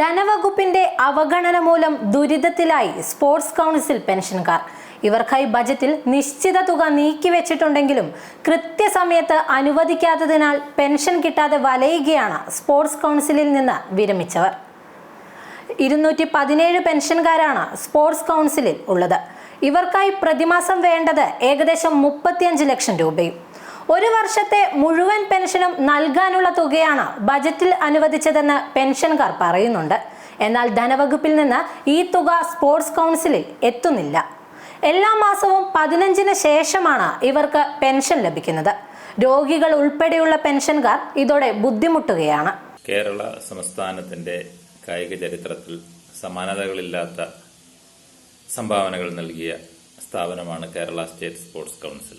ധനവകുപ്പിന്റെ അവഗണന മൂലം ദുരിതത്തിലായി sports council പെൻഷൻകാർ. ഇവർക്കായി ബജറ്റിൽ നിശ്ചിത തുക നീക്കിവെച്ചിട്ടുണ്ടെങ്കിലും കൃത്യസമയത്ത് അനുവദിക്കാത്തതിനാൽ പെൻഷൻ കിട്ടാതെ വലയുകയാണ് സ്പോർട്സ് കൗൺസിലിൽ നിന്ന് വിരമിച്ചവർ. ഇരുന്നൂറ്റി പതിനേഴ് പെൻഷൻകാരാണ് സ്പോർട്സ് കൗൺസിലിൽ ഉള്ളത്. ഇവർക്കായി പ്രതിമാസം വേണ്ടത് ഏകദേശം മുപ്പത്തിയഞ്ച് ലക്ഷം രൂപയും. ഒരു വർഷത്തെ മുഴുവൻ പെൻഷനും നൽകാനുള്ള തുകയാണ് ബജറ്റിൽ അനുവദിച്ചതെന്ന് പെൻഷൻകാർ പറയുന്നുണ്ട്. എന്നാൽ ധനവകുപ്പിൽ നിന്ന് ഈ തുക സ്പോർട്സ് കൗൺസിലിൽ എത്തുന്നില്ല. എല്ലാ മാസവും പതിനഞ്ചിന് ശേഷമാണ് ഇവർക്ക് പെൻഷൻ ലഭിക്കുന്നത്. രോഗികൾ ഉൾപ്പെടെയുള്ള പെൻഷൻകാർ ഇതോടെ ബുദ്ധിമുട്ടുകയാണ്. കേരള സംസ്ഥാനത്തിന്റെ കായിക ചരിത്രത്തിൽ സമാനതകളില്ലാത്ത സംഭാവനകൾ നൽകിയ സ്ഥാപനമാണ് കേരള സ്റ്റേറ്റ് സ്പോർട്സ് കൗൺസിൽ.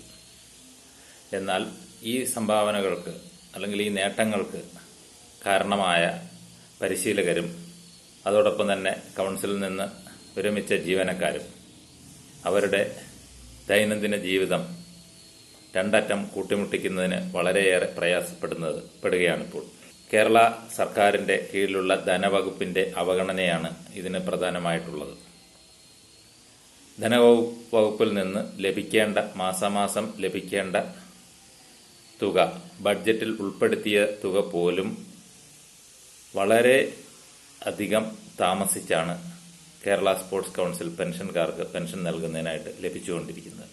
എന്നാൽ ഈ സംഭാവനകൾക്ക് അല്ലെങ്കിൽ ഈ നേട്ടങ്ങൾക്ക് കാരണമായ പരിശീലകരും അതോടൊപ്പം തന്നെ കൗൺസിലിൽ നിന്ന് വിരമിച്ച ജീവനക്കാരും അവരുടെ ദൈനംദിന ജീവിതം രണ്ടറ്റം കൂട്ടിമുട്ടിക്കുന്നതിന് വളരെയേറെ പ്രയാസപ്പെടുന്നത് പെടുകയാണിപ്പോൾ. കേരള സർക്കാരിന്റെ കീഴിലുള്ള ധനവകുപ്പിന്റെ അവഗണനയാണ് ഇതിന് പ്രധാനമായിട്ടുള്ളത്. ധനവകുപ്പിൽ നിന്ന് ലഭിക്കേണ്ട മാസാമാസം ലഭിക്കേണ്ട തുക ബഡ്ജറ്റിൽ ഉൾപ്പെടുത്തിയ തുക പോലും വളരെ അധികം താമസിച്ചാണ് കേരള സ്പോർട്സ് കൗൺസിൽ പെൻഷൻകാർക്ക് പെൻഷൻ നൽകുന്നതിനായിട്ട് ലഭിച്ചുകൊണ്ടിരിക്കുന്നത്.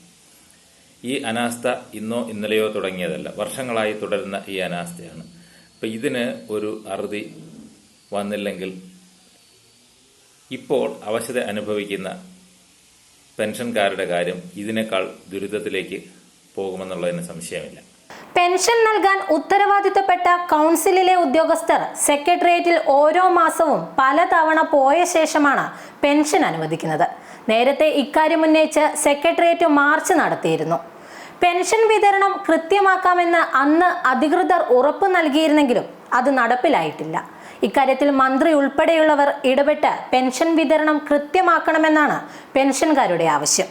ഈ അനാസ്ഥ ഇന്നോ ഇന്നലെയോ തുടങ്ങിയതല്ല വർഷങ്ങളായി തുടരുന്ന ഈ അനാസ്ഥയാണ്. അപ്പം ഇതിന് ഒരു അറുതി വന്നില്ലെങ്കിൽ ഇപ്പോൾ അവശത അനുഭവിക്കുന്ന പെൻഷൻകാരുടെ കാര്യം ഇതിനേക്കാൾ ദുരിതത്തിലേക്ക് പോകുമെന്നുള്ളതിന് സംശയമില്ല. പെൻഷൻ നൽകാൻ ഉത്തരവാദിത്തപ്പെട്ട കൗൺസിലിലെ ഉദ്യോഗസ്ഥർ സെക്രട്ടേറിയറ്റിൽ ഓരോ മാസവും പലതവണ പോയ ശേഷമാണ് പെൻഷൻ അനുവദിക്കുന്നത്. നേരത്തെ ഇക്കാര്യം ഉന്നയിച്ച് സെക്രട്ടേറിയറ്റ് മാർച്ച് നടത്തിയിരുന്നു. പെൻഷൻ വിതരണം കൃത്യമാക്കാമെന്ന് അന്ന് അധികൃതർ ഉറപ്പ് നൽകിയിരുന്നെങ്കിലും അത് നടപ്പിലായിട്ടില്ല. ഇക്കാര്യത്തിൽ മന്ത്രി ഉൾപ്പെടെയുള്ളവർ ഇടപെട്ട് പെൻഷൻ വിതരണം കൃത്യമാക്കണമെന്നാണ് പെൻഷൻകാരുടെ ആവശ്യം.